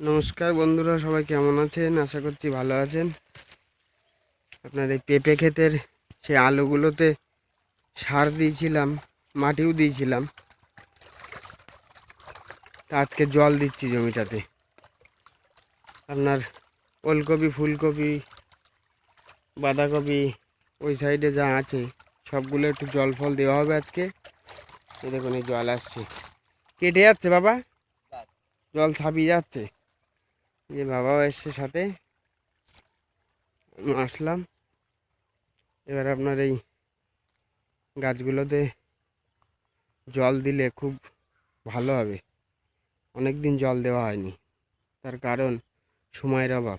নমস্কার বন্ধুরা সবাই কেমন আছেন? আশা করছি ভালো আছেন। আপনার এই পেঁপে ক্ষেতের সেই আলুগুলোতে সার দিয়েছিলাম মাটিও দিয়েছিলাম। তা আজকে জল দিচ্ছি জমিটাতে। আপনার ওলকপি ফুলকপি বাঁধাকপি ওই সাইডে যা আছে সবগুলো একটু জল ফল দেওয়া হবে আজকে। এই দেখুন এই জল আসছে। কেটে যাচ্ছে বাবা? জল ছাপিয়ে যাচ্ছে। যে বাবাও এসছে সাথে। আসলাম। এবার আপনার এই গাছগুলোতে জল দিলে খুব ভালো হবে। অনেক দিন জল দেওয়া হয়নি। তার কারণ সময়ের অভাব।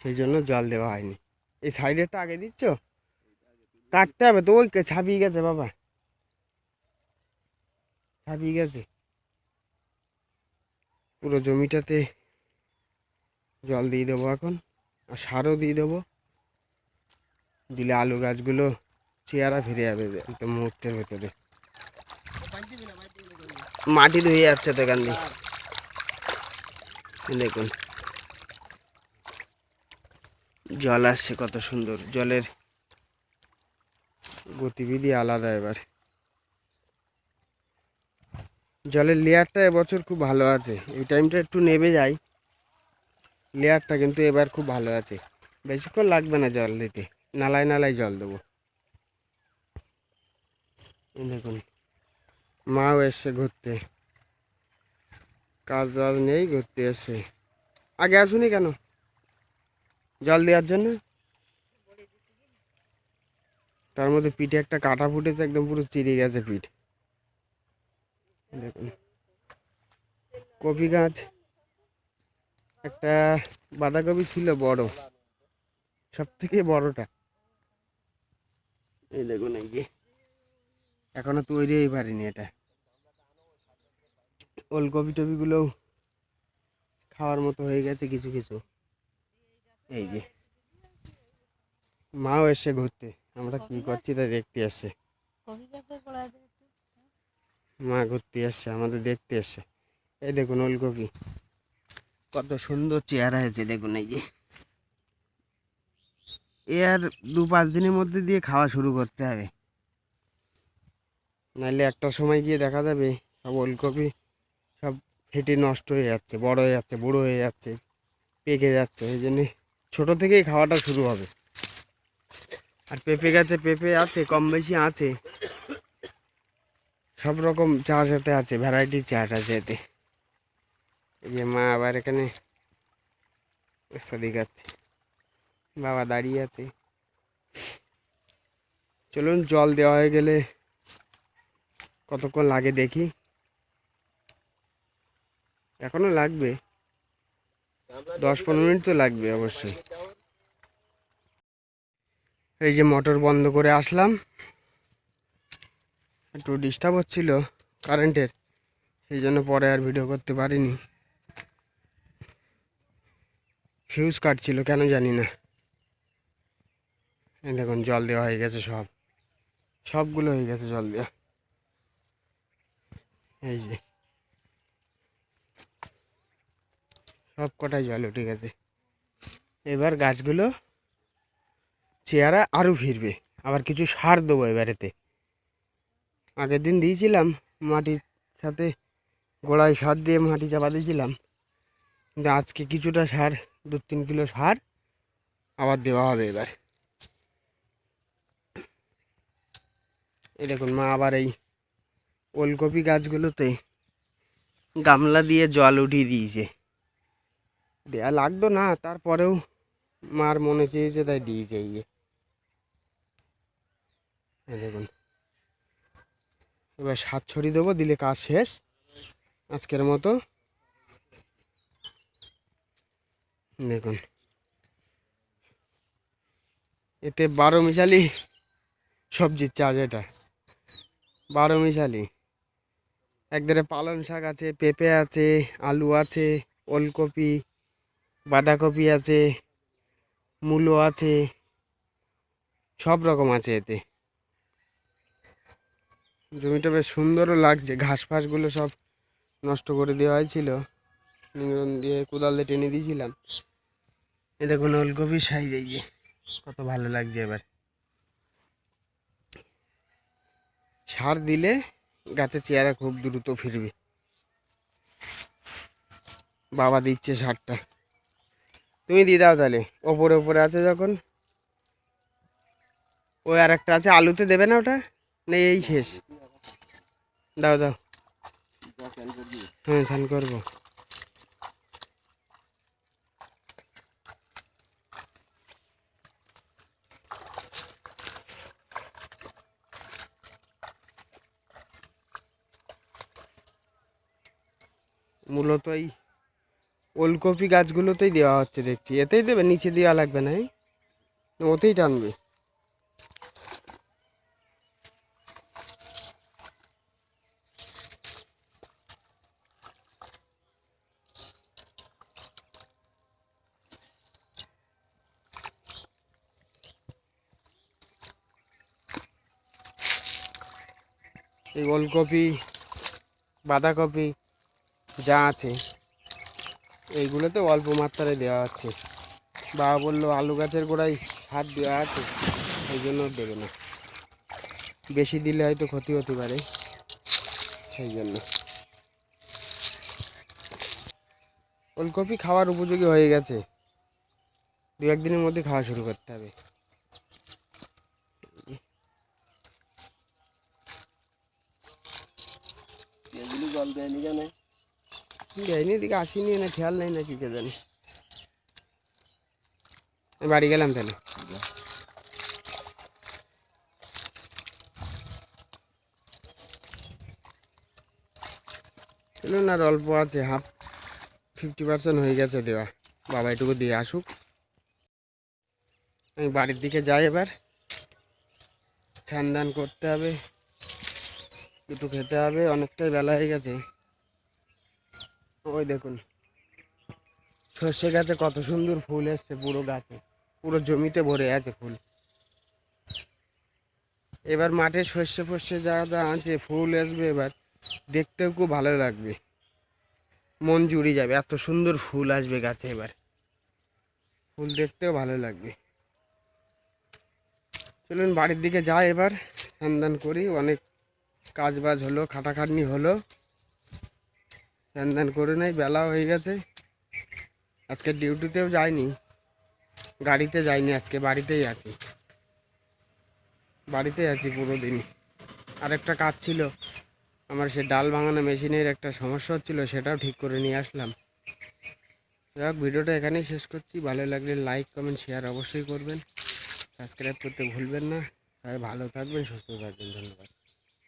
সেই জন্য জল দেওয়া হয়নি। এই সাইডেরটা আগে দিচ্ছ? কাটতে হবে তো, ওই ছাপিয়ে গেছে বাবা। ছাপিয়ে গেছে। পুরো জমিটাতে জল দিয়ে দেবো এখন, আর সারও দিয়ে দেবো। দিলে আলু গাছগুলো চেয়ারা ফিরে যাবে একটা মুহূর্তের ভেতরে। মাটি ধুয়ে যাচ্ছে তো এখান দেখুন। জল আসছে কত সুন্দর, জলের গতিবিধি আলাদা এবার। জলের লেয়ারটা এবছর খুব ভালো আছে। এই টাইমটা একটু নেমে যায় লেয়ারটা কিন্তু এবার খুব ভালো আছে। বেশিক্ষণ লাগবে না জল দিতে। নালায় নালায় জল দেবো। দেখুন, মাও এসছে ঘুরতে। কাজ বাজ নেই, ঘুরতে এসছে। আগে আসুনি কেন? জল দেওয়ার জন্য? তার মধ্যে পিঠে একটা কাটা ফুটেছে, একদম পুরো চিড়ে গেছে পিঠ। দেখুন। কপি গাছ। একটা বাঁধাকপি ছিল বড়। সব থেকে বড়টা। এই দেখুন এই যে এখনও তৈরি হয়ে পারিনি এটা। ওলকপি টপিগুলোও খাওয়ার মতো হয়ে গেছে কিছু কিছু। এই যে। মাও এসে ঘুরতে। আমরা কি করছি তা দেখতে আসছে মা ঘুরতে আসছে, আমাদের দেখতে আসছে। এই দেখুন ওলকপি, কত সুন্দর চেহারা হয়েছে, দেখুন এই যে। এ আর দু পাঁচ দিনের মধ্যে দিয়ে খাওয়া শুরু করতে হবে। নাহলে একটা সময় গিয়ে দেখা যাবে, সব ওলকপি সব ফেটে নষ্ট হয়ে যাচ্ছে, বড় হয়ে যাচ্ছে, বুড়ো হয়ে যাচ্ছে, পেকে যাচ্ছে, এই জন্যে ছোটো থেকেই খাওয়াটা শুরু হবে। আর পেঁপে গাছে পেঁপে আছে, কম বেশি আছে। সব রকম চাষ এতে আছে ভ্যারাইটি চাষ আছে এতে। এই যে মা আবার এখানে দেখাচ্ছে। বাবা দাঁড়িয়ে আছে। চলুন, জল দেওয়া হয়ে গেলে কতক্ষণ লাগে দেখি। এখনও লাগবে? দশ পনেরো মিনিট তো লাগবে অবশ্যই। এই যে মোটর বন্ধ করে আসলাম। একটু ডিস্টার্ব হচ্ছিল কারেন্টের সেই জন্য পরে আর ভিডিও করতে পারিনি। ফিউজ কাটছিল, কেন জানি না। দেখুন, জল দেওয়া হয়ে গেছে সব। সবগুলো হয়ে গেছে জল দেওয়া। এই যে। সব কটাই জল উঠে গেছে। এবার গাছগুলো, চেয়ারা আরও ফিরবে। আবার কিছু সার দেবো এবারেতে। আগের দিন দিয়েছিলাম মাটির সাথে গোড়ায় সার দিয়ে মাটি চাপা দিয়েছিলাম। কিন্তু আজকে কিছুটা সার, দু তিন কিলো সার আবার দেওয়া হবে এবার। এই দেখুন মা আবার এই ওলকপি গাছগুলোতে গামলা দিয়ে জল উঠিয়ে দিয়েছে। দেয়া লাগতো না, তারপরেও মার মনে চেয়েছে, তাই দিয়েছে এই দেখুন। এবার সাত ছড়িয়ে দেবো, দিলে কাজ শেষ। আজকের মতো। দেখুন। এতে বারো মিশালি সবজির চাষ এটা। বারো মিশালি। একদারে পালং শাক আছে, পেঁপে আছে, আলু আছে, ওলকপি, বাঁধাকপি আছে, মূলো আছে, সব রকম আছে এতে। জমিটা বেশ সুন্দরও লাগছে। ঘাস ফাসগুলো সব নষ্ট করে দেওয়া হয়েছিল। নিংড়ন দিয়ে কোদাল দিয়ে টেনে দিয়েছিলাম। এ দেখুন ওলকপির সাইজ এই যে, কত ভালো লাগছে এবার। সার দিলে গাছের চেহারা খুব দ্রুত ফিরবে। বাবা দিচ্ছে সারটা। তুমি দিয়ে দাও তাহলে। ওপরে ওপরে আছে যখন। ওই আর একটা আছে, আলুতে দেবে না ওটা? না এই শেষ। দাও দাও হ্যাঁ স্নান করব। মূলত এই ওলকপি গাছগুলোতেই দেওয়া হচ্ছে দেখছি। এতেই দেবে, নিচে দেওয়া লাগবে না, এই? ওতেই টানবে। এই ওলকপি, বাঁধাকপি যা আছে, এইগুলোতে অল্প মাত্রায় দেওয়া হচ্ছে বাবা বলল, আলু গাছের গোড়ায় হাত দেওয়া আছে, এই জন্য দেবে না। বেশি দিলে হয়তো ক্ষতি হতে পারে, সেই জন্য। ওলকপি খাওয়ার উপযোগী হয়ে গেছে। দু একদিনের মধ্যে খাওয়া শুরু করতে হবে। জল দেয়নি কেন? যাইনি এদিকে আসিনি না খেয়াল নেই না কি কে জানি বাড়ি গেলাম তাহলে। চলুন আর অল্প আছে হাফ ফিফটি পার্সেন্ট হয়ে গেছে দেওয়া। বাবা এটুকু দিয়ে আসুক। আমি বাড়ির দিকে যাই এবার। দান করতে হবে। দুটো খেতে হবে, অনেকটাই বেলা হয়ে গেছে। ওই দেখুন, সর্ষে গাছে কত সুন্দর ফুল এসছে পুরো গাছে, পুরো জমিতে ভরে আছে ফুল। এবার মাঠে সর্ষে ফর্ষে যা যা আছে, ফুল আসবে এবার, দেখতেও খুব ভালো লাগবে। মন জুড়ে যাবে, এত সুন্দর ফুল আসবে গাছে এবার। ফুল দেখতেও ভালো লাগবে। চলুন বাড়ির দিকে যাই এবার সন্ধান করি, অনেক কাজ বাজ হলো, খাটাখাটনি হলো। দান করে নাই, বেলা হয়ে গেছে। আজকে ডিউটিতেও যাইনি, গাড়িতে যাইনি, আজকে বাড়িতেই আছি। বাড়িতেই আছি পুরো দিন আরেকটা কাজ ছিল, আমার সে ডাল ভাঙানো মেশিনের একটা সমস্যা হচ্ছিল, সেটাও ঠিক করে নিয়ে আসলাম। যাক ভিডিওটা এখানেই শেষ করছি। ভালো লাগলে লাইক, কমেন্ট, শেয়ার অবশ্যই করবেন। সাবস্ক্রাইব করতে ভুলবেন না। সবাই ভালো থাকবেন, সুস্থ থাকবেন। ধন্যবাদ।